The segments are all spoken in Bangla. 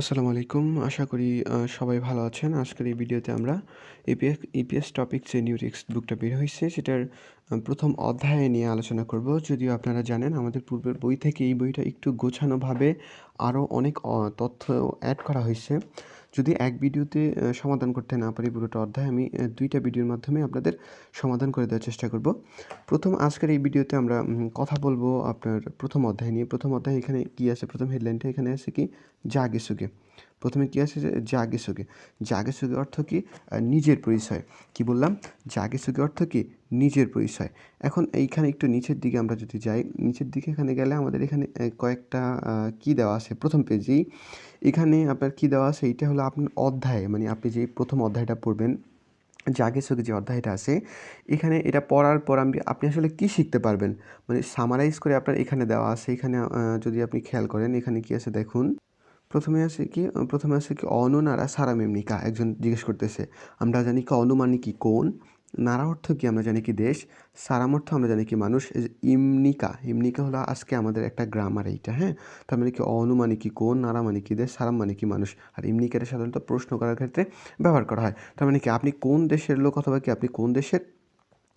আসসালামু আলাইকুম। আশা করি সবাই ভালো আছেন। আজকের এই ভিডিওতে আমরা ইপিএস ইপিএস টপিক যে নিউ টেক্সট বুকটা বের হয়েছে সেটার প্রথম অধ্যায় নিয়ে আলোচনা করব। যদিও আপনারা জানেন, আমাদের পূর্বের বই থেকে এই বইটা একটু গোছানোভাবে আরও অনেক তথ্য অ্যাড করা হয়েছে যদি এক ভিডিওতে সমাধান করতে না পারি পুরোটা অধ্যায়, আমি দুইটা ভিডিওর মাধ্যমে আপনাদের সমাধান করে দেওয়ার চেষ্টা করব। প্রথম আজকের এই ভিডিওতে আমরা কথা বলব আপনার প্রথম অধ্যায় নিয়ে। প্রথম অধ্যায় এখানে কি আছে? প্রথম হেডলাইনটা এখানে আছে কি? জাগেসুগে। প্রথমে কি আছে যে জাগেসুগে। জাগেসুগে অর্থ কি? নিজের পরিচয়। কি বললাম? জাগেসুগে অর্থ কি? নিজের পরিচয়। এখন এইখানে একটু নিচের দিকে আমরা যদি যাই, নিচের দিকে এখানে গেলে আমাদের এখানে কয়েকটা কি দেওয়া আছে? প্রথম পেজেই। এখানে আপনার কি দেওয়া আছে? এইটা হলো আপনার অধ্যায়। মানে আপনি যে প্রথম অধ্যায়টা পড়বেন জাগে সুগে যে অধ্যায়টা আছে, এখানে এটা পড়ার পর আপনি আপনি আসলে কী শিখতে পারবেন? মানে সামারাইজ করে আপনার এখানে দেওয়া আছে। এখানে যদি আপনি খেয়াল করেন, এখানে কি আছে দেখুন। প্রথমে আছে কি প্রথমে আসে কি, অনু নারা সারা মেমনিকা একজন জিজ্ঞেস করতেছে, আমরা জানি কি, অনু মানে কি, কোন? নারা অর্থ কি, আমরা জানি কি, দেশ? সারাম অর্থ আমরা জানি কি, মানুষ? ইমনিকা ইমনিকা হলো আজকে আমাদের একটা গ্রামার এইটা হ্যাঁ? তার মানে কি, অনু মানে কি, কোন? নারা মানে কি, দেশ? সারাম মানে কি, মানুষ? আর ইমনিকাটা সাধারণত প্রশ্ন করার ক্ষেত্রে ব্যবহার করা হয়। তার মানে কি, আপনি কোন দেশের লোক অথবা কি, আপনি কোন দেশের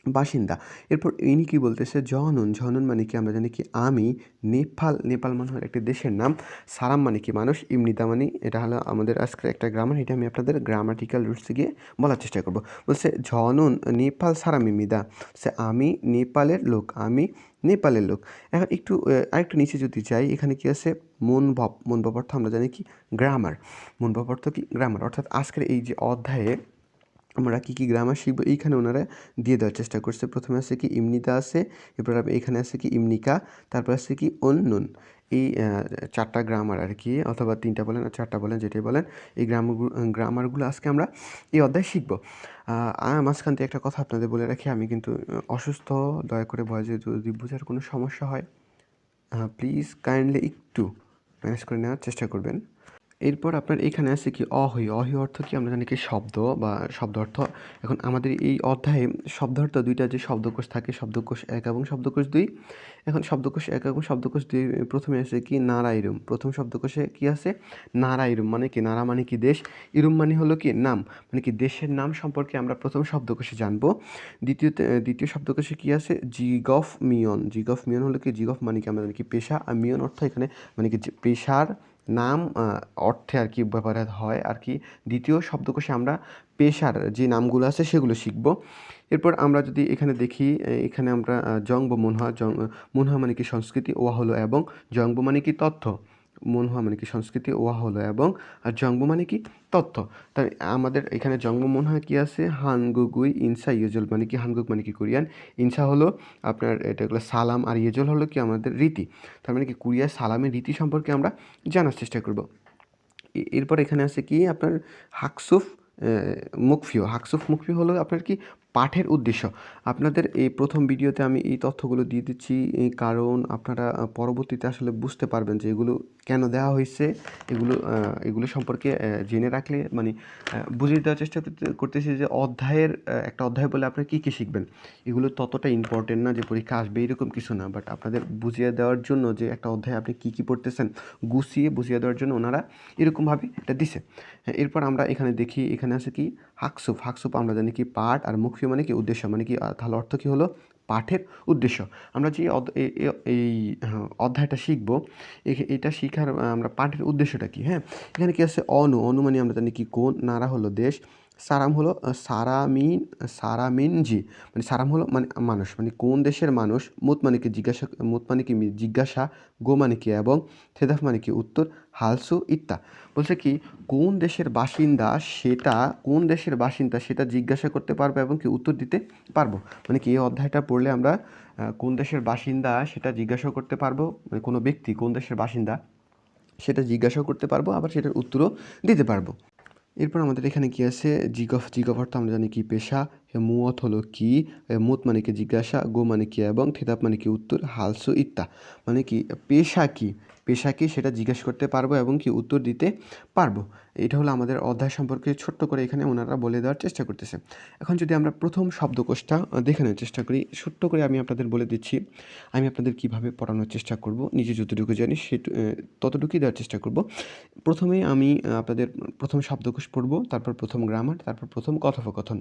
বাসিন্দা। এরপর ইনি কি বলতেছে? জনন জনন মানে কি আমরা জানি কি? আমি, নেপাল নেপাল মানে হলো একটি দেশের নাম। সারাম মানে কি মানুষ? ইমনিতা মানে এটা হলো আমাদের আজকের একটা গ্রামার। এটা আমি আপনাদের গ্রামাটিক্যাল রুটসে গিয়ে বলার চেষ্টা করব। বলছে, জনন, নেপাল, সারাম ইমিদা সে আমি নেপালের লোক, আমি নেপালের লোক। এখন একটু আরেকটু নিচে যদি যাই, এখানে কি আছে? মন ভাব মন ভাব অর্থ আমরা জানি কি? গ্রামার মন ভাব অর্থ কি? গ্রামার অর্থাৎ আজকের এই যে অধ্যায়ে আমরা কী কী গ্রামার শিখব, এইখানে ওনারা দিয়ে দেওয়ার চেষ্টা করছে। প্রথমে আছে কি ইমনিতা আছে, এরপর এখানে আছে কি ইমনিকা, তারপর আছে কি অন্যন এই চারটা গ্রামার আর কি, অথবা তিনটা বলেন আর চারটা বলেন, যেটাই বলেন, এই গ্রামারগুলো গ্রামারগুলো আজকে আমরা এই অধ্যায় শিখব। মাঝখান থেকে একটা কথা আপনাদের বলে রাখি, আমি কিন্তু অসুস্থ, দয়া করে ভয়েসে যদি বোঝার কোনো সমস্যা হয় প্লিজ কাইন্ডলি একটু ম্যানেজ করে নেওয়ার চেষ্টা করবেন। এরপর আপনার এখানে আছে কি অহই। অহি অর্থ কি আমরা জানি কি শব্দ বা শব্দ অর্থ। এখন আমাদের এই অধ্যায়ে শব্দ অর্থ দুইটা যে শব্দকোষ থাকে, শব্দকোষ এক এবং শব্দকোষ দুই। এখন শব্দকোষ এক এবং শব্দকোষ দুই প্রথমে আছে কি নারাইরুম। প্রথম শব্দকোষে কি আছে? নারাইরুম মানে কি? নারা মানে কি দেশ? ইরুম মানে হলো কি নাম। মানে কি দেশের নাম সম্পর্কে আমরা প্রথম শব্দকোষে জানব। দ্বিতীয়তে, দ্বিতীয় শব্দকোষে কি আছে? জিগফ মিয়ন জিগফ মিয়ন হলো কি? জিগফ মানে কি আমরা জানি কি পেশা। আর মিয়ন অর্থ এখানে মানে কি পেশার নাম অর্থে আর কি ব্যবহার হয় আর কি। দ্বিতীয় শব্দকোষে আমরা পেশার যে নামগুলো আছে সেগুলো শিখব। এরপর আমরা যদি এখানে দেখি এখানে আমরা জংব মনহা জং, মনহা মানে কি সংস্কৃতি, ওয়া হলো এবং জংব মানে কি তথ্য। মনহা মানে কি সংস্কৃতি ওয়া হলো এবং আর জংব মানে কি তথ্য তাই আমাদের এখানে জংব মনহা কি আছে? হানগুগুই ইনসা ইয়েজল মানে কি হানগুক মানে কি কোরিয়ান। ইনসা হলো আপনার এটা হলো সালাম আর ইয়েজল হলো কি আমাদের রীতি। তার মানে কি কোরিয়ার সালামের রীতি সম্পর্কে আমরা জানার চেষ্টা করব। এরপর এখানে আছে কি আপনার হাকসুফ আহ, মুকফিও হাকসুফ মুকফি হলো আপনার কি পাঠের উদ্দেশ্য। আপনাদের এই প্রথম ভিডিওতে আমি এই তথ্যগুলো দিয়ে দিচ্ছি কারণ আপনারা পরবর্তীতে আসলে বুঝতে পারবেন যে এগুলো কেন দেওয়া হয়েছে। এগুলো এগুলো সম্পর্কে জেনে রাখলে মানে বুঝিয়ে দেওয়ার চেষ্টা করতে- করতেছি যে অধ্যায়ের একটা অধ্যায় বলে আপনারা কী কী শিখবেন। এগুলো ততটা ইম্পর্টেন্ট না যে পরীক্ষা আসবে, এরকম কিছু না। বাট আপনাদের বুঝিয়ে দেওয়ার জন্য যে একটা অধ্যায় আপনি কী কী পড়তেছেন, গুছিয়ে বুঝিয়ে দেওয়ার জন্য ওনারা এরকমভাবে এটা দিছে। এরপর আমরা এখানে দেখি এখানে আছে কি? হাকসুফ। হাকসুফ আমরা জানি কি পাঠ আর মুখ্য মানে কি উদ্দেশ্য মানে কি তাহলে অর্থ কী হলো? পাঠের উদ্দেশ্য। আমরা যে এই হ্যাঁ, অধ্যায়টা শিখব এটা শিখার আমরা পাঠের উদ্দেশ্যটা কি? হ্যাঁ এখানে কি আছে? অনু। অনু মানে আমরা জানি কি কোন? নারা হলো দেশ। সারাম হলো সারামিন সারামিনজি। মানে সারাম হলো মানে মানুষ মানে কোন দেশের মানুষ, মুত মানে কি জিজ্ঞাসা, মুত মানে কি জিজ্ঞাসা, গো মানে কি, এবং থেদাফ মানে কি উত্তর, হালসু, ইত্তা। বলছে কি, কোন দেশের বাসিন্দা সেটা, কোন দেশের বাসিন্দা সেটা জিজ্ঞাসা করতে পারব এবং কি উত্তর দিতে পারব? মানে কি এই অধ্যায়টা পড়লে আমরা কোন দেশের বাসিন্দা সেটা জিজ্ঞাসা করতে পারব? মানে কোনো ব্যক্তি কোন দেশের বাসিন্দা সেটা জিজ্ঞাসা করতে পারব, আবার সেটার উত্তরও দিতে পারব। এরপর আমাদের এখানে কি আছে? জিগফ জিগফ অর্থ আমরা জানি কি? পেশা। মুয়ত হলো কি? মুত মানে কি? জিজ্ঞাসা, গো মানে কি? এবং থেতাপ মানে কি? উত্তর, হালসু, ইত্তা। মানে কি? পেশা কি? পেশা কি সেটা জিজ্ঞেস করতে পারব এবং কি উত্তর দিতে পারব? এটা হলো আমাদের অধ্যায় সম্পর্কে ছোট্ট করে এখানে ওনারা বলে দেওয়ার চেষ্টা করতেছে। এখন যদি আমরা প্রথম শব্দকোষটা দেখে নেওয়ার চেষ্টা করি ছোট্ট করে আমি আপনাদের বলে দিচ্ছি আমি আপনাদের কীভাবে পড়ানোর চেষ্টা করব নিজে যতটুকু জানি আহ, ততটুকুই দেওয়ার চেষ্টা করব। প্রথমে আমি আপনাদের প্রথম শব্দকোষ পড়ব তারপর প্রথম গ্রামার তারপর প্রথম কথোপকথন।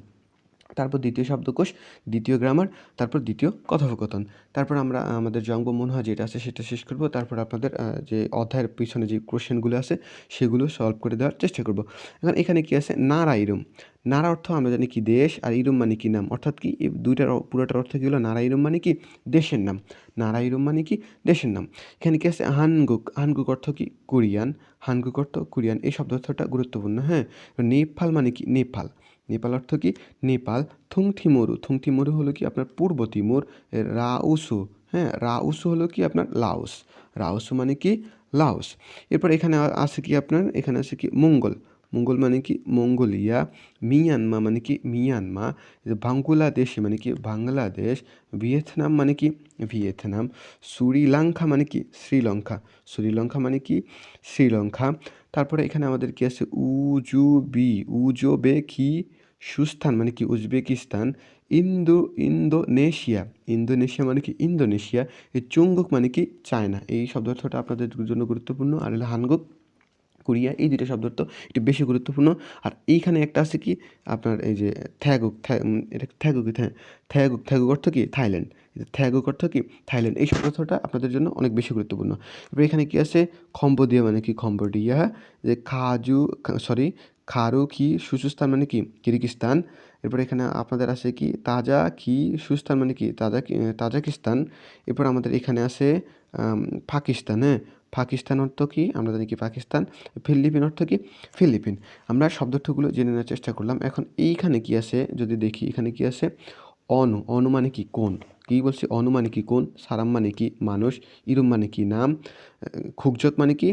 তারপর দ্বিতীয় শব্দকোষ, দ্বিতীয় গ্রামার, তারপর দ্বিতীয় কথোপকথন। তারপর আমরা, আমাদের জঙ্গ মনে হয় যেটা আছে সেটা শেষ করব। তারপর আপনাদের যে অধ্যায়ের পিছনে যে কোশ্চেনগুলো আছে সেগুলো সলভ করে দেওয়ার চেষ্টা করব। এখন এখানে কি আছে? নারা ইরুম নারা অর্থ আমরা জানি কি দেশ, আর ইরুম মানে কি নাম? অর্থাৎ কি? এই দুইটার পুরোটার অর্থ কি হলো? নারা ইরুম মানে কি? দেশের নাম। নারা ইরুম মানে কি? দেশের নাম। এখানে কি আছে? হানগুক। হানগুক অর্থ কি? কোরিয়ান। হানগুক অর্থ কোরিয়ান। এই শব্দ অর্থটা গুরুত্বপূর্ণ হ্যাঁ? নেপাল মানে কি? নেপাল। নেপাল অর্থ কি? নেপাল থুংথিমরু। থুংথিমরু হলো কি আপনার পূর্ব তিমুর রাউসু হ্যাঁ রাউসু হলো কি আপনার লাওস। রাউসু মানে কি? লাউস এরপর এখানে আছে কি আপনার? এখানে আছে কি? মঙ্গল। মঙ্গল মানে কি? মঙ্গোলিয়া। মিয়ানমা মানে কি? মিয়ানমা। বাংলাদেশি মানে কি? বাংলাদেশ। ভিয়েতনাম মানে কি? ভিয়েতনাম। শ্রীলঙ্কা মানে কি? শ্রীলঙ্কা। শ্রীলঙ্কা মানে কি? শ্রীলঙ্কা। তারপরে এখানে আমাদের কি আছে? উজুবি উজোবেকি সুস্থান মানে কি? Uzbekistan, Indo, Indonesia. ইন্দোনেশিয়া মানে কি? ইন্দোনেশিয়া। এই চুঙ্গুক মানে কি? চায়না। এই শব্দ অর্থটা আপনাদের জন্য গুরুত্বপূর্ণ। আর হলো হানগুক, কোরিয়া, এই দুইটা শব্দ অর্থ একটু বেশি গুরুত্বপূর্ণ। আর এইখানে একটা আছে কি? আপনার এই যে থ্যাগুক এটা থ্যাগুক? থ্যা- থ্যাগুক। থ্যাগুক অর্থ কি? থাইল্যান্ড। থ্যাগুক অর্থ কি? থাইল্যান্ড। এই শব্দ অর্থটা আপনাদের জন্য অনেক বেশি গুরুত্বপূর্ণ। এবার এখানে কি আছে? খম্বোডিয়া মানে কি? খম্বোডিয়া যে খাজু সরি খারু কি মানে কি? কিরগিস্তান। এরপর এখানে আপনাদের আছে কি? তাজা কি সুস্থান মানে কি? তাজা তাজাকিস্তান এরপর আমাদের এখানে আছে পাকিস্তান হ্যাঁ? পাকিস্তান অর্থ কি? আমরা জানি কি পাকিস্তান। ফিলিপিন অর্থ কি? ফিলিপিন। আমরা শব্দার্থগুলো জেনে নেওয়ার চেষ্টা করলাম। এখন এইখানে কি আছে? যদি দেখি, এখানে কি আছে? অনু অনু মানে কি? কোন কি বলছি? অনু মানে কি? কোন সারাম মানে কি? মানুষ। ইরুম মানে কি? নাম। খুকজত মানে কি?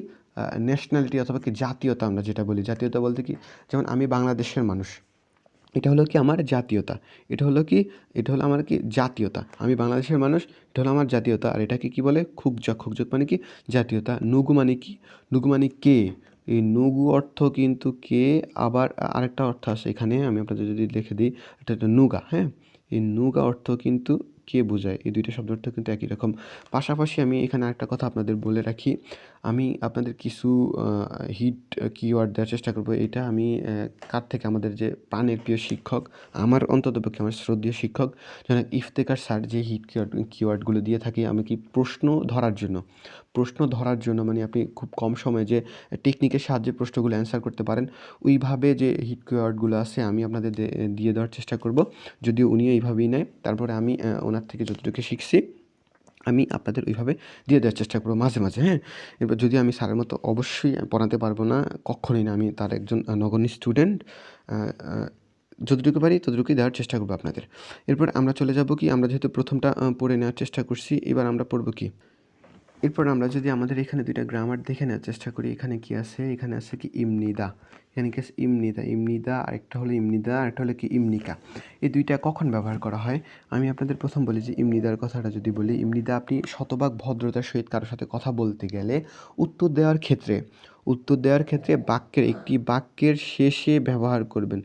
ন্যাশনালিটি অথবা কি জাতীয়তা আমরা যেটা বলি, জাতীয়তা বলতে কি, যেমন আমি বাংলাদেশের মানুষ, এটা হলো কি আমার জাতীয়তা, এটা হলো কি, এটা হলো আমার কি জাতীয়তা, আমি বাংলাদেশের মানুষ, এটা হলো আমার জাতীয়তা, আর এটাকে কি বলে, খুকজা, খুকজত মানে কি, জাতীয়তা, নুগু মানে কি, নুগু মানে কে, এই নুগু অর্থ কিন্তু কে, আবার আরেকটা অর্থ আছে এখানে, আমি আপনাদের যদি লিখে দিই, এটা একটা নুগা হ্যাঁ এই নুগা অর্থ কিন্তু কে বোঝায়, এই দুইটা শব্দ অর্থ কিন্তু একই রকম, পাশাপাশি আমি এখানে আরেকটা কথা আপনাদের বলে রাখি আমি আপনাদের কিছু হিট কিওয়ার্ড দেওয়ার চেষ্টা করব। এটা আমি কার থেকে আমাদের যে প্রাণের প্রিয় শিক্ষক, আমার অন্ততপক্ষে আমার শ্রদ্ধীয় শিক্ষক যেন ইফতেকার স্যার যে হিট কিওয়ার্ড কিওয়ার্ডগুলো দিয়ে থাকি আমি কি প্রশ্ন ধরার জন্য? প্রশ্ন ধরার জন্য মানে আপনি খুব কম সময়ে যে টেকনিকের সাহায্যে প্রশ্নগুলো অ্যান্সার করতে পারেন, ওইভাবে যে হিট কিওয়ার্ডগুলো আছে আমি আপনাদের দিয়ে দেওয়ার চেষ্টা করব। যদিও উনিও এইভাবেই নেয়, তারপরে আমি ওনার থেকে যতটুকু শিখছি আমি আপনাদের ওইভাবে দিয়ে দেওয়ার চেষ্টা করব মাঝে মাঝে হ্যাঁ? এবার যদি আমি স্যারের মতো অবশ্যই পড়াতে পারব না কখনোই না আমি তার একজন নগণ্য স্টুডেন্ট যতটুকু পারি ততটুকুই দেওয়ার চেষ্টা করব আপনাদের। এরপর আমরা চলে যাব কি? আমরা যেহেতু প্রথমটা পড়ে নেওয়ার চেষ্টা করছি, এবার আমরা পড়ব কি? এরপর আমরা যদি আমাদের এখানে দুইটা গ্রামার দেখে নেওয়ার চেষ্টা করি, এখানে কি আছে? এখানে আছে কি ইমনিদা। এখানে কি আছে ইমনিদা? ইমনিদা, আরেকটা হলো ইমনিদা, আরেকটা হলো কি ইমনিকা। এই দুইটা কখন ব্যবহার করা হয়? আমি আপনাদের প্রথম বলি যে ইমনিদার কথাটা যদি বলি, ইমনিদা আপনি শতভাগ ভদ্রতার সহিত কারোর সাথে কথা বলতে গেলে উত্তর দেওয়ার ক্ষেত্রে, উত্তর দেওয়ার ক্ষেত্রে বাক্যের একটি বাক্যের শেষে ব্যবহার করবেন।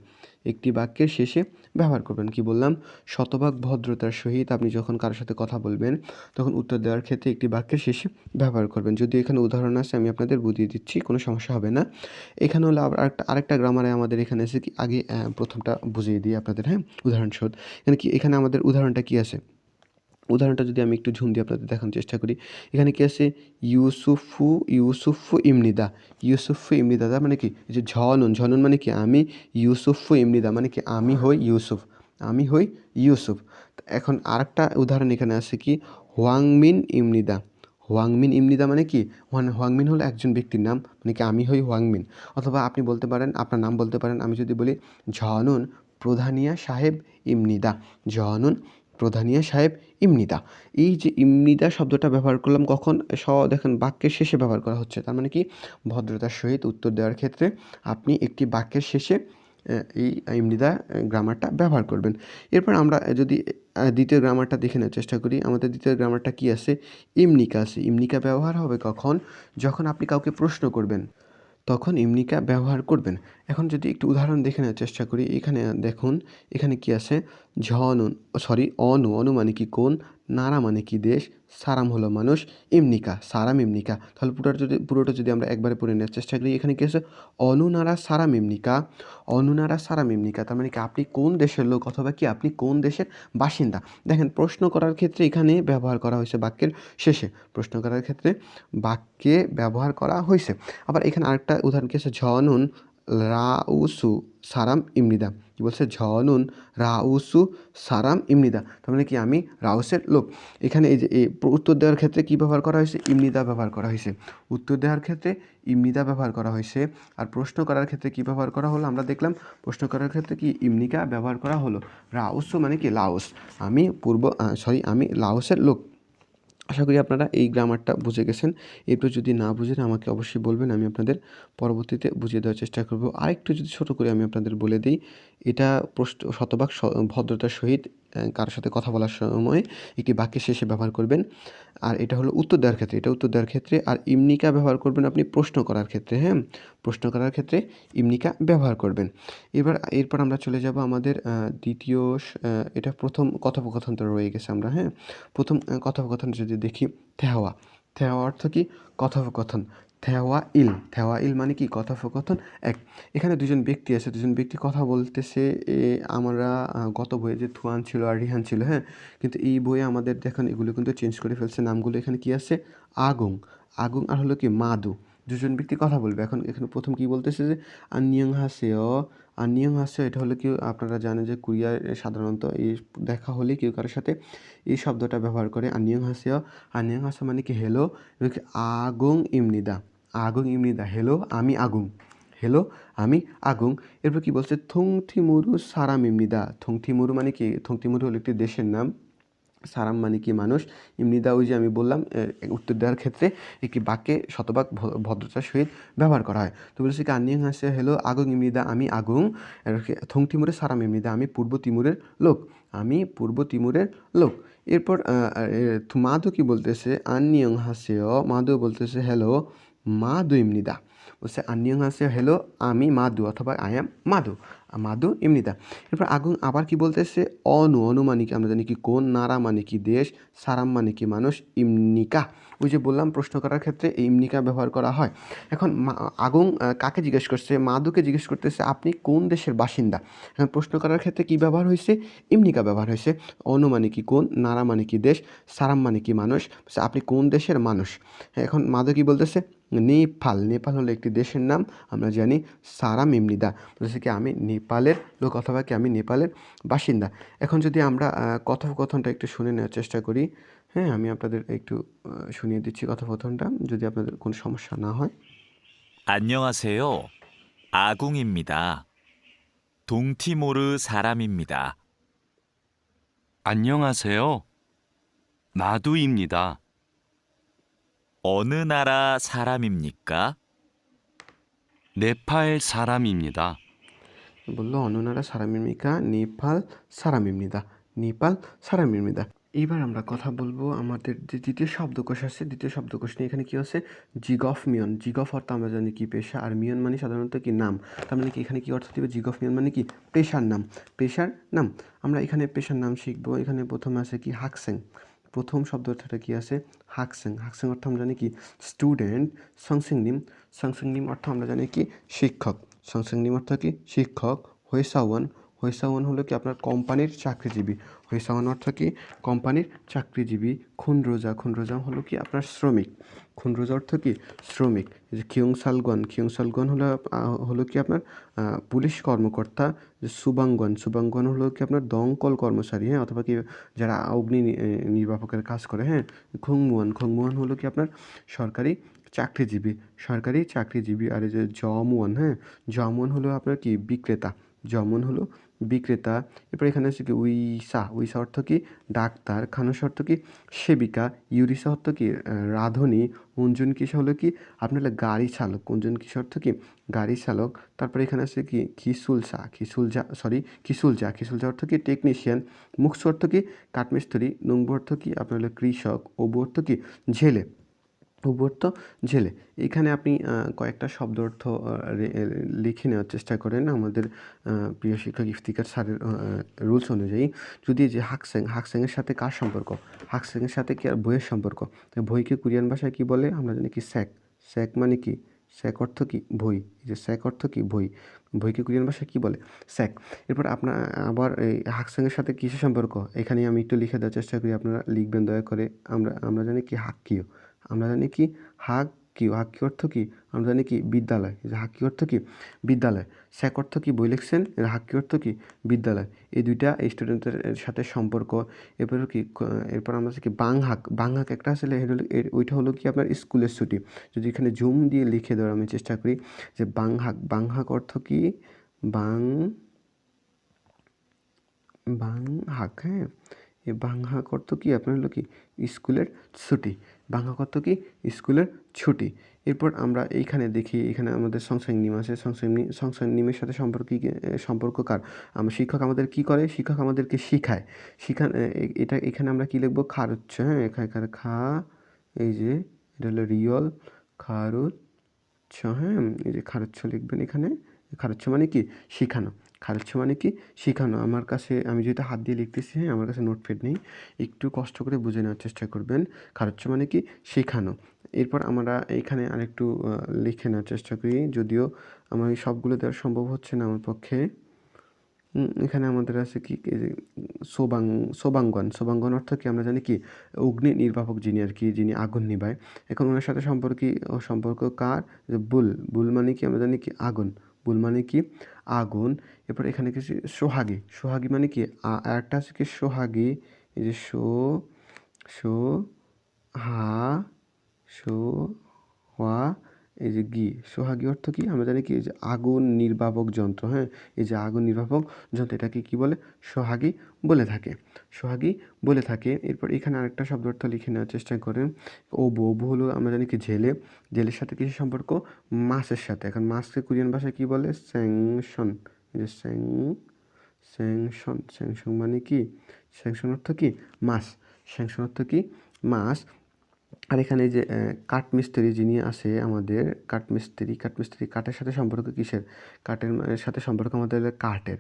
একটি বাক্যের শেষে ব্যবহার করবেন। কি বললাম? শতভাগ ভদ্রতার সহিত আপনি যখন কারোর সাথে কথা বলবেন, তখন উত্তর দেওয়ার ক্ষেত্রে একটি বাক্যের শেষে ব্যবহার করবেন। যদি এখানে উদাহরণ আসে আমি আপনাদের বুঝিয়ে দিচ্ছি, কোনো সমস্যা হবে না। এখানে হলো আবার আরেকটা আরেকটা গ্রামারে আমাদের এখানে এসে কি? আগে প্রথমটা বুঝিয়ে দিই আপনাদের হ্যাঁ? উদাহরণস্বরূপ, এখানে কি, এখানে আমাদের উদাহরণটা কি আছে? উদাহরণটা যদি আমি একটু ঝুম দিয়ে আপনাদের দেখানোর চেষ্টা করি, এখানে কি আছে? ইউসুফু ইউসুফু ইমনিদা। ইউসুফু ইমনিদা তার মানে কি? যে ঝনন ঝনন মানে কি? আমি, ইউসুফু ইমনিদা মানে কি? আমি হই ইউসুফ। আমি হই ইউসুফ। এখন আরেকটা উদাহরণ এখানে আছে কি? হোয়াংমিন ইমনিদা। হোয়াংমিন ইমনিদা মানে কি? হোয়াংমিন হলো একজন ব্যক্তির নাম মানে কি আমি হই হোয়াংমিন। অথবা আপনি বলতে পারেন, আপনার নাম বলতে পারেন, আমি যদি বলি ঝনুন প্রধানিয়া সাহেব ইমনিদা। ঝনুন প্রধানিয়া সাহেব ইমনিদা। এই যে ইমনিদা শব্দটা ব্যবহার করলাম কখন? স, দেখেন, বাক্যের শেষে ব্যবহার করা হচ্ছে। তার মানে কি? ভদ্রতার সহিত উত্তর দেওয়ার ক্ষেত্রে আপনি একটি বাক্যের শেষে এই ইমনিদা গ্রামারটা ব্যবহার করবেন। এরপর আমরা যদি দ্বিতীয় গ্রামারটা দেখে নেওয়ার চেষ্টা করি। আমাদের দ্বিতীয় গ্রামারটা কি আছে? ইমনিকা আছে। ইমনিকা ব্যবহার হবে কখন? যখন আপনি কাউকে প্রশ্ন করবেন। তখন ইমনিকা ব্যবহার করবেন। এখন যদি একটু উদাহরণ দেখে নেওয়ার চেষ্টা করি, এখানে দেখুন, এখানে কি আছে? ঝ, নুন সরি অনু অনু মানে কি, কোন? নারা মানে কি দেশ? সারাম হলো মানুষ। ইমনিকা, সারাম ইমনিকা। তাহলে পুরোটা যদি পুরোটা যদি আমরা একবারে পড়ে নেওয়ার চেষ্টা করি, এখানে কি আছে? অনুনারা সারাম ইমনিকা। অনুনারা সারাম ইমনিকা, তার মানে কি আপনি কোন দেশের লোক অথবা কি আপনি কোন দেশের বাসিন্দা? দেখেন, প্রশ্ন করার ক্ষেত্রে এখানে ব্যবহার করা হয়েছে বাক্যের শেষে। প্রশ্ন করার ক্ষেত্রে বাক্যে ব্যবহার করা হয়েছে। আবার এখানে আরেকটা উদাহরণ কি আছে? ঝনুন রাউসু সারাম ইমনিদা। কি বলছে? ঝনুন রাউসু সারাম ইমনিদা। তার মানে কি আমি রাউসের লোক। এখানে এই যে উত্তর দেওয়ার ক্ষেত্রে কি ব্যবহার করা হয়েছে? ইমনিদা ব্যবহার করা হয়েছে। উত্তর দেওয়ার ক্ষেত্রে ইমনিদা ব্যবহার করা হয়েছে। আর প্রশ্ন করার ক্ষেত্রে কি ব্যবহার করা হলো? আমরা দেখলাম, প্রশ্ন করার ক্ষেত্রে কি ইমনিকা ব্যবহার করা হলো? রাউসু মানে কি? লাউস। আমি পূর্ব সরি আমি লাওসের লোক। আশা করি আপনারা এই গ্রামারটা বুঝে গেছেন। এরপর যদি না বুঝেন, আমাকে অবশ্যই বলবেন, আমি আপনাদের পরবর্তীতে বুঝিয়ে দেওয়ার চেষ্টা করব। আরেকটু যদি ছোট করে আমি আপনাদের বলে দিই এটা প্রশ্ন, শতভাগ ভদ্রতার সহিত কারোর সাথে কথা বলার সময় একটি বাক্যের শেষে ব্যবহার করবেন। আর এটা হলো উত্তর দেওয়ার ক্ষেত্রে, এটা উত্তর দেওয়ার ক্ষেত্রে। আর ইমনিকা ব্যবহার করবেন আপনি প্রশ্ন করার ক্ষেত্রে হ্যাঁ? প্রশ্ন করার ক্ষেত্রে ইমনিকা ব্যবহার করবেন। এবার, এরপর আমরা চলে যাব আমাদের দ্বিতীয় এটা প্রথম কথোপকথন তো রয়ে গেছে আমরা হ্যাঁ? প্রথম কথোপকথন যদি দেখি থেওয়া থেওয়া অর্থ কি? কথোপকথন। থেওয়া ইল থেওয়া ইল মানে কি? কথোপকথন। এক এখানে দুজন ব্যক্তি আছে দুজন ব্যক্তি কথা বলতেছে এ, আমরা গত বইয়ে যে থুয়ান ছিল আর রিহান ছিল হ্যাঁ? কিন্তু এই বইয়ে আমাদের দেখেন এগুলো কিন্তু চেঞ্জ করে ফেলছে। নামগুলো এখানে কি আছে? আগুং। আগুং আর হলো কি? মাদু। দুজন ব্যক্তি কথা বলবে। এখন এখানে প্রথম কি বলতেছে যে আনিয়ং হাসেও আনিয়ং হাসেও এটা হলো কি? আপনারা জানেন যে কোরিয়ায় সাধারণত এই দেখা হলে কেউ কারোর সাথে এই শব্দটা ব্যবহার করে। আনিয়ং হাসেও আনিয়ং হাসে মানে কি? Hello Agung ইমনিদা। আগুং ইমনিদা হেলো, আমি আগুং। হেলো, আমি আগুং। এরপর কি বলছে? থংথিমুরু সারাম ইমনিদা থংথিমুরু মানে কি? থংথিমুরু হলো একটি দেশের নাম। সারাম মানে কি মানুষ? ইমনিদা ওই যে আমি বললাম উত্তর দেওয়ার ক্ষেত্রে একটি বাক্যে শতভাগ ভদ্রতার সহিত ব্যবহার করা হয়। তো বলছে কি, আনিয়াং হাসে হলো, আগুং ইমনিদা আমি আগুং। থং তিমুরের সারাম ইমনিদা আমি পূর্ব তিমুরের লোক। আমি পূর্ব তিমুরের লোক। এরপর মাধু কি বলতেছে? আনিয়ং হাসেও। মাধু বলতেছে হ্যালো মাধু ইমনিদা বলছে আনিয়ং হাসে হ্যালো, আমি মাধু অথবা আই এম মাধু মাধু এমনিদা এরপর আগুন আবার কি বলতেছে? অনু অনু মানে কি? আমরা জানি কি কোন নারা মানে কি দেশ, সারাম মানে কি মানুষ, ইমনিকা। ওই যে বললাম, প্রশ্ন করার ক্ষেত্রে এই ইমনিকা ব্যবহার করা হয়। এখন আগুন কাকে জিজ্ঞেস করছে? মাদুকে জিজ্ঞেস করতেছে, আপনি কোন দেশের বাসিন্দা? এখন প্রশ্ন করার ক্ষেত্রে কি ব্যবহার হয়েছে? ইমনিকা ব্যবহার হয়েছে। অনু মানে কি কোন, নারা মানে কি দেশ, সারাম মানে কি মানুষ? আপনি কোন দেশের মানুষ? এখন মাদু কি বলতেছে? নেপাল নেপাল হলো একটি দেশের নাম আমরা জানি সারাম ইমনিদা বলছে কি আমি নেপালের লোক অথবা কি আমি নেপালের বাসিন্দা এখন যদি আমরা আহ, কথোপকথনটা একটু শুনে নেওয়ার চেষ্টা করি হ্যাঁ আমি আপনাদের একটু আহ, শুনিয়ে দিচ্ছি কথোপকথনটা যদি আপনাদের কোনো সমস্যা না হয় 안녕하세요. 아궁입니다. 동티모르 사람입니다. 안녕하세요. 마두입니다. 어느 나라 사람입니까? 네팔 사람입니다. বললো অনুনারা সারামিমিকা নেপাল সারামিমনিদা নেপাল সারামিমনিদা এইবার আমরা কথা বলবো আমাদের যে দ্বিতীয় শব্দকোষ আছে দ্বিতীয় শব্দকোষ নিয়ে এখানে কি আছে জিগফ মিয়ন জিগফ অর্থ আমরা জানি কি পেশা আর মিয়ন মানে সাধারণত কি নাম তার মানে কি এখানে কি অর্থ দিবে জিগফ মিয়ন মানে কি পেশার নাম পেশার নাম আমরা এখানে পেশার নাম শিখবো এখানে প্রথমে আছে কি হাকসেং প্রথম শব্দ অর্থটা কি আছে? হাকসেং হাকসেং অর্থ আমরা জানি কি? স্টুডেন্ট সংসিং নিম সংসিং নিম অর্থ আমরা জানি কি? শিক্ষক। সংসিং নিম অর্থ কি? শিক্ষক হইসাওয়ান হইসাওয়ান হলো কি আপনার কোম্পানির চাকরিজীবী। হইসাওয়ান অর্থ কি? কোম্পানির চাকরিজীবী। খুনরোজা। খুনরোজা হলো কি আপনার শ্রমিক। খুনরোজা অর্থ কি? শ্রমিক। যে খিয়ংসালগন খিয়ংসালগন হলো হলো কি আপনার পুলিশ কর্মকর্তা। যে সুবাঙ্গন। সুবাঙ্গন হলো কি আপনার দমকল কর্মচারী হ্যাঁ? অথবা কি যারা অগ্নি নির্বাপকের কাজ করে হ্যাঁ? খুংমুয়ান। খুংমুয়ান হলো কি আপনার সরকারি চাকরিজীবী। সরকারি চাকরিজীবী। আর এই যে জমুয়ান হ্যাঁ? জমুয়ান হলো আপনার কি? বিক্রেতা। জমুন হলো বিক্রেতা। এরপর এখানে আছে কি, উইসা। উইসা অর্থ কি, ডাক্তার। খানুস অর্থ কি, সেবিকা। ইউরিসা অর্থ কি রাঁধুনি। উঞ্জুন কিস হলো কি, আপনার গাড়ি চালক। কুঞ্জন কিস অর্থ কি, গাড়ি চালক। তারপরে এখানে আছে কি খিসুলসা খিসুলজা সরি খিসুলজা খিসুলজা অর্থ কি টেকনিশিয়ান মুখসু অর্থ কি, কাঠমিস্ত্রি। নুঙ্গু অর্থ কি, আপনার কৃষক। অবু অর্থ কি, ঝেলে। উবর্ত ঝেলে। এখানে আপনি কয়েকটা শব্দ অর্থ আহ, রে- এ, লিখে নেওয়ার চেষ্টা করেন। আমাদের প্রিয় শিক্ষক ইফতিকার স্যারের রুলস অনুযায়ী যদি যে হাকসেং হাকসেংয়ের সাথে কার সম্পর্ক? হাকসেংয়ের সাথে কি আর বইয়ের সম্পর্ক? বইকে কোরিয়ান ভাষায় কি বলে? আমরা জানি কি স্যাক। স্যাক মানে কি? স্যাক অর্থ কি? বই যে স্যাক অর্থ কি? বই বইকে কোরিয়ান ভাষায় কি বলে? স্যাক। এরপর আপনার আবার এই হাকসেংয়ের সাথে কিসের সম্পর্ক? এখানে আমি একটু লিখে দেওয়ার চেষ্টা করি আপনারা লিখবেন দয়া করে। আমরা আমরা জানি কি হাক্কিও আমরা জানি কি, হাক কি হাক কি অর্থ কি? আমরা জানি কি, বিদ্যালয়। হাক কি অর্থ কি? বিদ্যালয়। স্যাক অর্থ কি? বই লিখছেন। এর হাক কি অর্থ কি? বিদ্যালয়। এই দুইটা স্টুডেন্টের সাথে সম্পর্ক। এরপর কি এরপর আমরা কি বাংহাক বাংহাক একটা আসলে এটা হলো এর- ওইটা হলো কি আপনার স্কুলের ছুটি। যদি এখানে জুম দিয়ে লিখে দেওয়ার আমি চেষ্টা করি যে বাংহাক বাংহাক অর্থ কি? বাং বাংহাক হ্যাঁ? এই বাংহাক অর্থ কি? আপনার হলো কি, স্কুলের ছুটি। বাংহাক অর্থ কি? স্কুলের ছুটি। এরপর আমরা এইখানে দেখি, এখানে আমাদের সংসার নিম আছে। সংসার নিম সংসার নিমের সাথে সম্পর্ক সম্পর্ক কার? আমার শিক্ষক আমাদের কি করে? শিক্ষক আমাদেরকে শিখায়। শিখা এটা, এখানে আমরা কি লিখব? খার উচ্চ হ্যাঁ? এখানে খা, এই যে, এটা হলো রিয়ল। খারুচ্ছ হ্যাঁ? এই যে খারুচ্ছ লিখবেন এখানে। খারুচ্ছ মানে কি? শিখানো। খারুচ্ছ মানে কি? শেখানো। আমার কাছে, আমি যেহেতু হাত দিয়ে লিখতেছি হ্যাঁ আমার কাছে নোটপ্যাড নেই। একটু কষ্ট করে বুঝে নেওয়ার চেষ্টা করবেন। খারুচ্ছ মানে কি? শেখানো। এরপর আমরা এইখানে আরেকটু লিখে নেওয়ার চেষ্টা করি। যদিও আমার এই সবগুলো দেওয়া সম্ভব হচ্ছে না আমার পক্ষে। এখানে আমাদের আছে কি? সোবাং, সোবাঙ্গন। সোবাঙ্গন অর্থ কি? আমরা জানি কি? অগ্নি নির্বাপক যিনি আর কি, যিনি আগুন নিভায় এখন ওনার সাথে সম্পর্কে সম্পর্ক কার? বুল। বুল মানে কি? আমরা জানি কি? আগুন। মানে কি? আগুন। এরপর এখানে কিছু সোহাগী। সোহাগী মানে কি? আরেকটা আছে কি? সোহাগী। এই যে সো সো, হা, সো হওয়া এই যে গি, সোহাগী অর্থ কি? আমরা জানি কি, এই যে আগুন নির্বাপক যন্ত্র হ্যাঁ? এই যে আগুন নির্বাপক যন্ত্র, এটাকে কি বলে? সোহাগী বলে থাকে। সোহাগী বলে থাকে। এরপর এখানে আরেকটা শব্দ অর্থ লিখে নেওয়ার চেষ্টা করেন। ও বউ হলো আমরা জানি কি, জেলে। জেলের সাথে কিছু সম্পর্ক? মাছের সাথে। এখন মাছকে কোরিয়ান ভাষায় কি বলে? স্যাংশন। এই যে স্যাং, স্যাংশন। স্যাংশন মানে কি? স্যাংশন অর্থ কি? মাছ। স্যাংশন অর্থ কি? মাছ। আর এখানে যে কাঠমিস্ত্রি যিনি আছে আমাদের, কাঠমিস্ত্রি কাঠমিস্ত্রি কাঠের সাথে সম্পর্ক কিসের? কাঠের সাথে সম্পর্ক আমাদের কাঠের।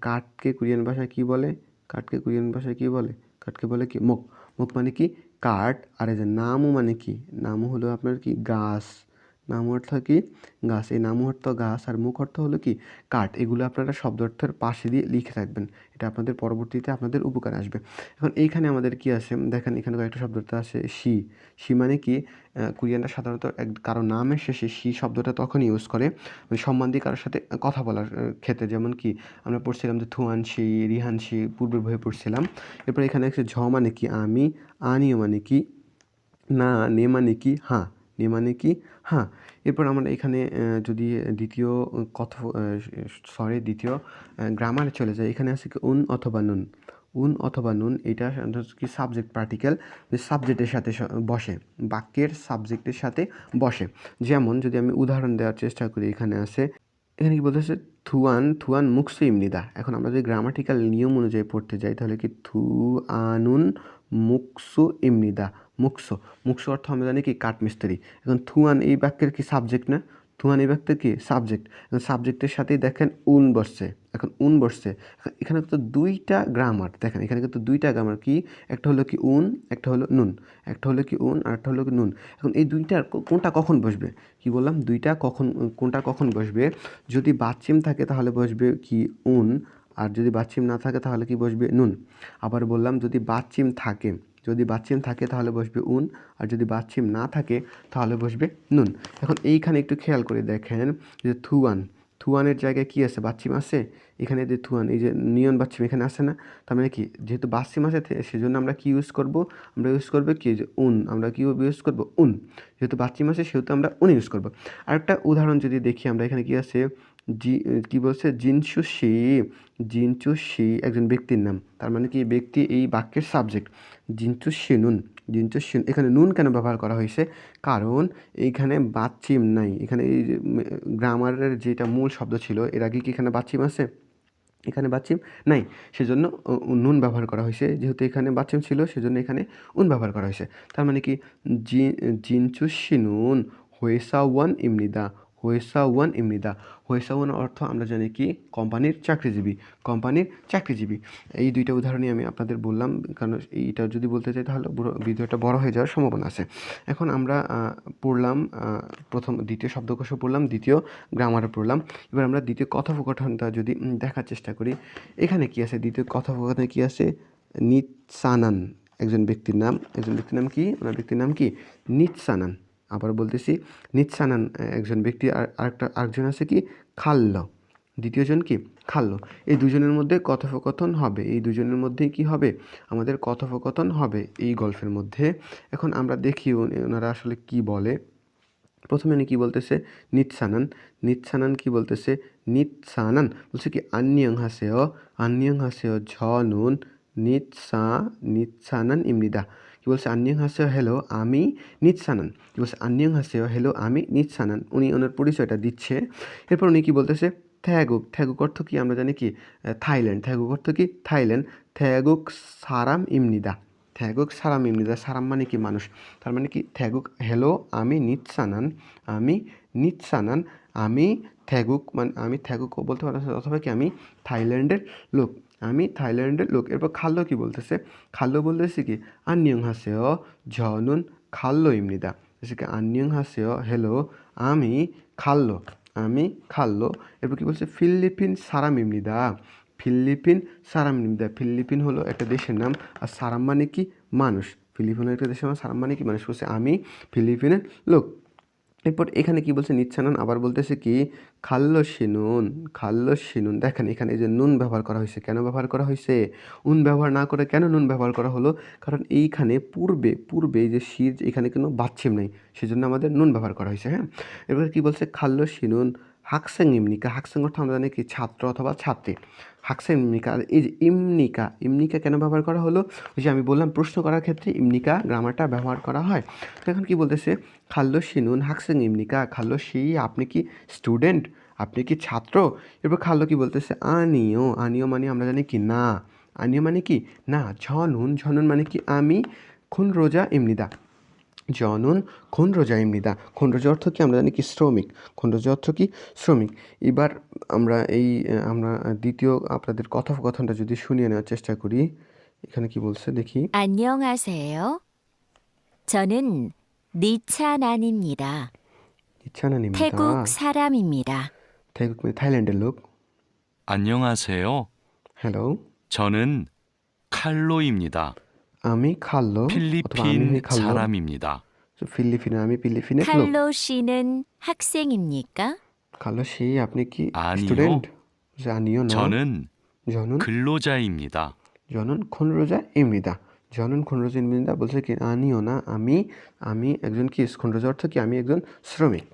কাঠকে কোরিয়ান ভাষায় কি বলে? কাঠকে কোরিয়ান ভাষায় কি বলে? কাঠকে বলে কি? মুখ। মুখ মানে কি? কাঠ। আর এই যে নামও মানে কি? নামও হলো আপনার কি? গাছ নাম অর্থ কি? গাছ। এই নাম অর্থ গাছ আর মুখ অর্থ হলো কি? কাঠ। এগুলো আপনারা শব্দ অর্থের পাশে দিয়ে লিখে রাখবেন এটা আপনাদের পরবর্তীতে আপনাদের উপকার আসবে। এখন এইখানে আমাদের কি আছে? দেখেন এখানে কয়েকটা শব্দ অর্থ আছে। শি। শি মানে কি? কোরিয়ানরা সাধারণত এক, কারও নামের শেষে শি শব্দটা তখন ইউজ করে। মানে সম্মান দিয়ে কারোর সাথে কথা বলার ক্ষেত্রে। যেমন কি, আমরা পড়ছিলাম যে থুয়ান শি রিহান শি পূর্বের বইয়ে পড়ছিলাম। এরপর এখানে আছে ঝ মানে কি? আমি, আনিও মানে কি? না, নে মানে কি? হ্যাঁ নে মানে কি? হ্যাঁ এরপর আমরা এখানে যদি দ্বিতীয় কথ সরি দ্বিতীয় গ্রামারে চলে যায় এখানে আছে কি, উন অথবা নুন। উন অথবা নুন, এটা কি সাবজেক্ট পার্টিকেল সাবজেক্টের সাথে বসে, বাক্যের সাবজেক্টের সাথে বসে। যেমন যদি আমি উদাহরণ দেওয়ার চেষ্টা করি, এখানে আছে, এখানে কি বলতেছে? থুয়ান থুয়ান মুকসু ইমনিদা। এখন আমরা যদি গ্রামাটিক্যাল নিয়ম অনুযায়ী পড়তে যাই, তাহলে কি থু আনুন মুকসু ইমনিদা? মুকসো মুকসো অর্থ আমরা জানি কি? কাঠমিস্ত্রি। এখন থুয়ান এই বাক্যের কি সাবজেক্ট না? থুয়ান এই বাক্যের কি? সাবজেক্ট এখন সাবজেক্টের সাথেই দেখেন উন বসছে। এখন উন বসছে। এখানে তো দুইটা গ্রামার দেখেন, এখানে কিন্তু দুইটা গ্রামার কি? একটা হলো কি উন, একটা হলো নুন। একটা হলো কি উন আর একটা হলো কি নুন। এখন এই দুইটার কোনটা কখন বসবে? কি বললাম? দুইটা কখন, কোনটা কখন বসবে? যদি বাচ্চিম থাকে তাহলে বসবে কি উন, আর যদি বাচ্চিম না থাকে তাহলে কি বসবে নুন। আবার বললাম যদি বাচ্চিম থাকে যদি বাচ্চিম থাকে তাহলে বসবে উন, আর যদি বাচ্চিম না থাকে তাহলে বসবে নুন। এখন এইখানে একটু খেয়াল করে দেখেন যে থুয়ান, থুয়ানের জায়গায় কি আছে? বাচ্চিম আছে? এখানে যে থুয়ান, এই যে নিয়ন বাচ্চিম এখানে আছে না? তার মানে কি, যেহেতু বাচ্চিম আছে সেজন্য আমরা কি ইউজ করব? আমরা ইউজ করব কি? যে উন। আমরা কি ইউজ করব? উন। যেহেতু বাচ্চিম আছে, সেহেতু আমরা উন ইউজ করব। আরেকটা উদাহরণ যদি দেখি, আমরা এখানে কি আছে? জি কি বলছে? জিনসু শি জিনচু শি, একজন ব্যক্তির নাম। তার মানে কি ব্যক্তি এই বাক্যের সাবজেক্ট জিনচু শি নুন জিনচু শি এখানে নুন কেন ব্যবহার করা হয়েছে? কারণ এইখানে বাচ্চিম নাই। এখানে এই গ্রামারের যেটা মূল শব্দ ছিল, এর আগে কি এখানে বাচ্চিম আছে? এখানে বাচ্চিম নাই। সেজন্য নুন ব্যবহার করা হয়েছে। যেহেতু এখানে বাচ্চিম ছিল, সেজন্য এখানে উন ব্যবহার করা হয়েছে। তার মানে কি জিনচু শিনুন হোয়েসা ওয়ান ইমনিদা। হোয়েসা ওয়ান ইমনিদা হোয়েসা ওয়ান অর্থ আমরা জানি কি? কোম্পানির চাকরিজীবী। কোম্পানির চাকরিজীবী। এই দুইটা উদাহরণই আমি আপনাদের বললাম, কারণ এইটা যদি বলতে চাই তাহলে ভিডিওটা বড় হয়ে যাওয়ার সম্ভাবনা আছে। এখন আমরা পড়লাম প্রথম দ্বিতীয় শব্দকোষ পড়লাম, দ্বিতীয় গ্রামারও পড়লাম। এবার আমরা দ্বিতীয় কথোপকথনটা যদি দেখার চেষ্টা করি। এখানে কি আছে? দ্বিতীয় কথোপকথনে কি আছে? নিৎসানান। একজন ব্যক্তির নাম, একজন ব্যক্তির নাম কি? ওনার ব্যক্তির নাম কি? নিৎসানান। আবার বলতেছি নিৎসানান একজন ব্যক্তি, আর, আরেকটা, আরেকজন আছে কি? খাল্ল। দ্বিতীয়জন কি? খাল্ল। এই দুজনের মধ্যে কথোপকথন হবে। এই দুজনের মধ্যেই কি হবে? আমাদের কথোপকথন হবে এই গল্পের মধ্যে। এখন আমরা দেখি ওনারা আসলে কি বলে। প্রথমে উনি কি বলতেছে? নিৎসানান নিৎসানান কি বলতেছে? নিৎসানান বলছে কি আন্যং হাসেও আন্যং হাসেও ঝ নুন নিৎসা নিৎসানান ইমনিদা কি বলছে আন্যং হাসেও হ্যালো আমি নিৎসানান কি বলছে আন্যং হাসেও হ্যালো আমি নিৎসানান উনি ওনার পরিচয়টা দিচ্ছে। এরপর উনি কি বলতেছে? থ্যাগুক থ্যাগুক অর্থ কি? আমরা জানি কি? থাইল্যান্ড থ্যাগুক অর্থ কি? থাইল্যান্ড থ্যাগুক সারাম ইমনিদা থ্যাগুক সারাম ইমনিদা সারাম মানে কি মানুষ? তার মানে কি? থ্যাগুক হ্যালো আমি নিৎসানান আমি নিৎসানান আমি থ্যাগুক মানে আমি থ্যাগুক বলতে পারি অথবা কি আমি থাইল্যান্ডের লোক। আমি থাইল্যান্ডের লোক। এরপর খাল্লো কি বলতেছে? খাল্লো বলতেছে কি আন্যং হাসেও ঝনুন খাল্লো ইমনিদা। বলছে কি আন্যং হাসেও, হ্যালো, আমি খাল্লো আমি খাল্লো। এরপর কি বলছে, ফিলিপিন সারাম ইমনিদা। ফিলিপিন সারাম ইমনিদা। ফিলিপিন হলো একটা দেশের নাম, আর সারাম মানে কি? মানুষ। ফিলিপিনের একটা দেশের নাম, সারাম মানে কি? মানুষ বলছে, আমি ফিলিপিনের লোক। এরপর এখানে কি বলছে? নিচ্ছানন আবার বলতেছে কি খাল্ল শিনুন খাল্ল শিনুন দেখেন এখানে এই যে নুন ব্যবহার করা হয়েছে, কেন ব্যবহার করা হয়েছে? উন ব্যবহার না করে কেন নুন ব্যবহার করা হলো? কারণ এইখানে পূর্বে পূর্বে যে শির, এখানে কোনো বাচ্ছিম নেই, সেজন্য আমাদের নুন ব্যবহার করা হয়েছে হ্যাঁ? এবার কি বলছে? খাল্ল শিনুন হাকসেং ইমনিকা। হাকসেং অর্থ আমরা জানি কি? ছাত্র অথবা ছাত্রী। হাকসেং ইমনিকা এই যে ইমনিকা ইমনিকা কেন ব্যবহার করা হলো? যে আমি বললাম, প্রশ্ন করার ক্ষেত্রে ইমনিকা গ্রামারটা ব্যবহার করা হয়। তো এখন কি বলতেছে? খাল্লো শিনুন হাকসেং ইমনিকা, খাল্লো শি, আপনি কি স্টুডেন্ট? আপনি কি ছাত্র? এরপর খাল্লো কি বলতেছে? আনিও আনিও মানে আমরা জানি কি? না। আনিও মানে কি? না, ঝনুন ঝনুন মানে কি? আমি, খুন, রোজা, ইমনিদা। জনন খন্ডরজা ইমনিদা খন্ডরজা অর্থ কি আমরা জানি কি শ্রমিক খন্ডরজা অর্থ কি শ্রমিক এবার আমরা এই আহ, আমরা দ্বিতীয় আপনাদের কথোপকথনটা যদি শুনিয়ে নেওয়ার চেষ্টা করি এখানে কি বলছে দেখি 안녕하세요. 저는 니차난입니다. ইচ্ছানানিমিতা 태국 사람입니다. 태국 মানে থাইল্যান্ডের লোক 안녕하세요. হ্যালো 저는 칼로입니다. আমি খাল্লো অথবা আমি 필리핀 হই খাল্লো 사람입니다. ফিলিপিনে আমি ফিলিপিনের লোক 칼로 씨는 학생입니까? খাল্লো সেই আপনি কি আনিও। স্টুডেন্ট আনিও না 저는 জনন 근로자입니다. জনন খন্ডরোজা ইমনিদা জনন খন্ডরোজা ইমনিদা বলছে কি আনিও না আমি আমি একজন কি খন্ডরোজা অর্থ কি আমি একজন শ্রমিক